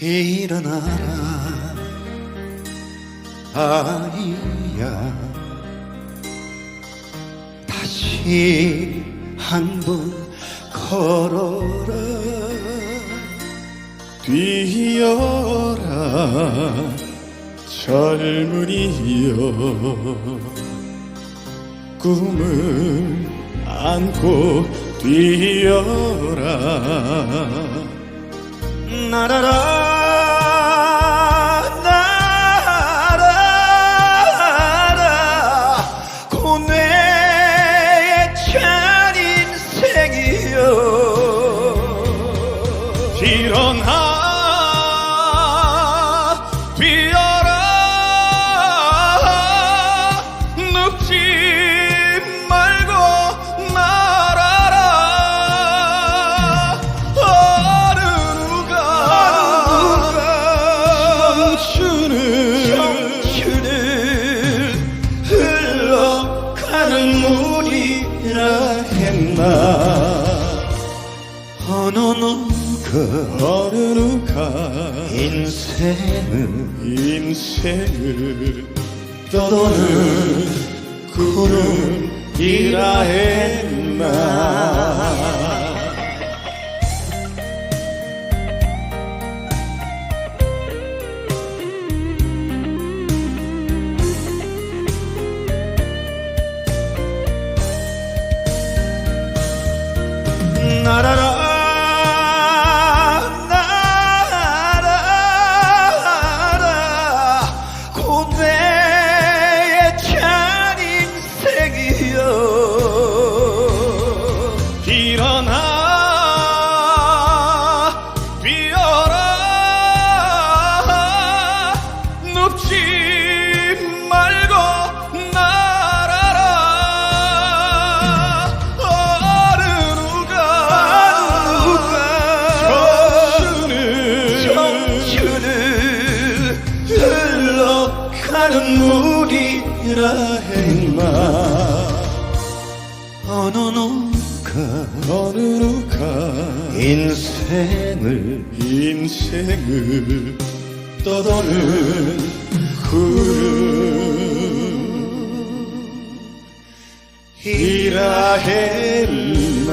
일어나라. 아이야. 다시 한 번 걸어라. 뛰어라. 젊은이여. 꿈을 안고 뛰어라. 날아라 일어나 뛰어라. 눕지 말고 날아라. 어느 누가 청춘을 청춘을 흘러가는 물이라 했나 어느 누가 어느 누가 인생을 인생을 떠도는 구름이라 했나? 날아라 눕지 말고 날아라. 어느 누가 청춘을 청춘을 흘러가는 물이라 했나 어느 누가 어느 누가 인생을 인생을 떠도는 구름 이라 했나